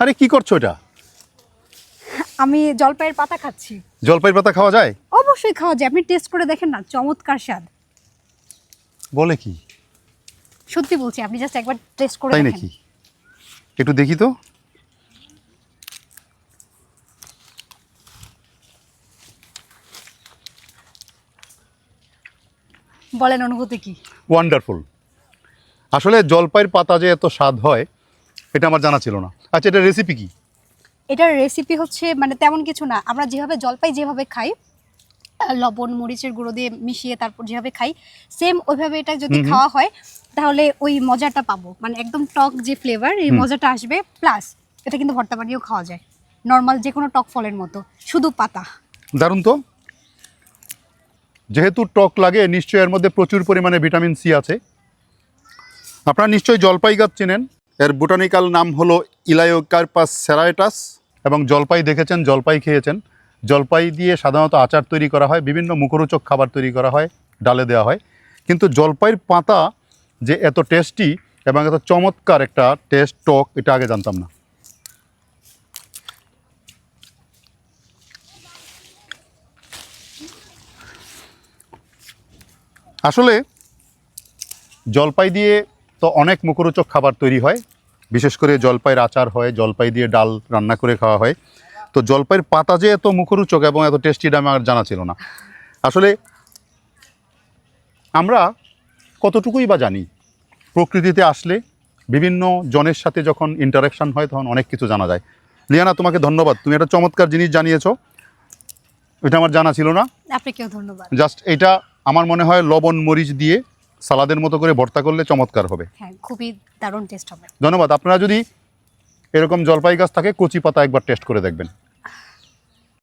আরে কি করছ এটা? আমি জলপাইয়ের পাতা খাচ্ছি। জলপাইয়ের পাতা খাওয়া যায়? অবশ্যই খাওয়া যায়। আপনি টেস্ট করে দেখেন না চমৎকার স্বাদ। বলে কি? সত্যি বলছি আপনি জাস্ট একবার টেস্ট করে তাই দেখেন। নাকি? একটু দেখি তো। বলেন অনুভূতি কি? ওয়ান্ডারফুল আসলে জলপাইয়ের পাতা যে এত স্বাদ হয় এটা আমার জানা ছিল না। আচ্ছা এটা রেসিপি কি? এটার রেসিপি হচ্ছে মানে তেমন কিছু না। আমরা যেভাবে জলপাই যেভাবে খাই লবণ মরিচের গুঁড়ো দিয়ে মিশিয়ে তারপর যেভাবে খাই সেম ওইভাবে এটা যদি। খাওয়া হয় তাহলে ওই মজাটা পাবো। মানে একদম টক যে ফ্লেভার এই মজাটা আসবে। প্লাস এটা কিন্তু ভর্তা বানিয়েও খাওয়া যায়। নর্মাল যে কোনো টক ফলের মতো শুধু পাতা। দারুণ তো। যেহেতু টক লাগে নিশ্চয়ই এর মধ্যে প্রচুর পরিমাণে ভিটামিন সি আছে। আপনারা নিশ্চয়ই জলপাই গাছ চেনেন। এর বোটানিক্যাল নাম হলো ইলায়োকার্পাস সেরাইটাস এবং জলপাই দেখেছেন, জলপাই খেয়েছেন। জলপাই দিয়ে সাধারণত আচার তৈরি করা হয়, বিভিন্ন মুখরোচক খাবার তৈরি করা হয়, ডালে দেওয়া হয়। কিন্তু জলপাইয়ের পাতা যে এত টেস্টি এবং এত চমৎকার একটা টেস্ট টক, এটা আগে জানতাম না। আসলে জলপাই দিয়ে তো অনেক মুখরোচক খাবার তৈরি হয়। বিশেষ করে জলপাইয়ের আচার হয় জলপাই দিয়ে ডাল রান্না করে খাওয়া হয়। তো জলপাইয়ের পাতা যে এত মুখরোচক এবং এত টেস্টি এটা আমার জানা ছিল না। আসলে আমরা কতটুকুই বা জানি? প্রকৃতিতে আসলে বিভিন্ন জনের সাথে যখন ইন্টারাকশন হয় তখন অনেক কিছু জানা যায়। লিয়ানা তোমাকে ধন্যবাদ। তুমি একটা চমৎকার জিনিস জানিয়েছো। এটা আমার জানা ছিল না। আপনাকেও ধন্যবাদ। জাস্ট এটা আমার মনে হয় লবণ মরিচ দিয়ে সালাদের মতো করে ভর্তা করলে চমৎকার হবে। হ্যাঁ খুবই দারুণ টেস্ট হবে। ধন্যবাদ। আপনারা যদি এরকম জলপাই গাছ থাকে কচি পাতা একবার টেস্ট করে দেখবেন।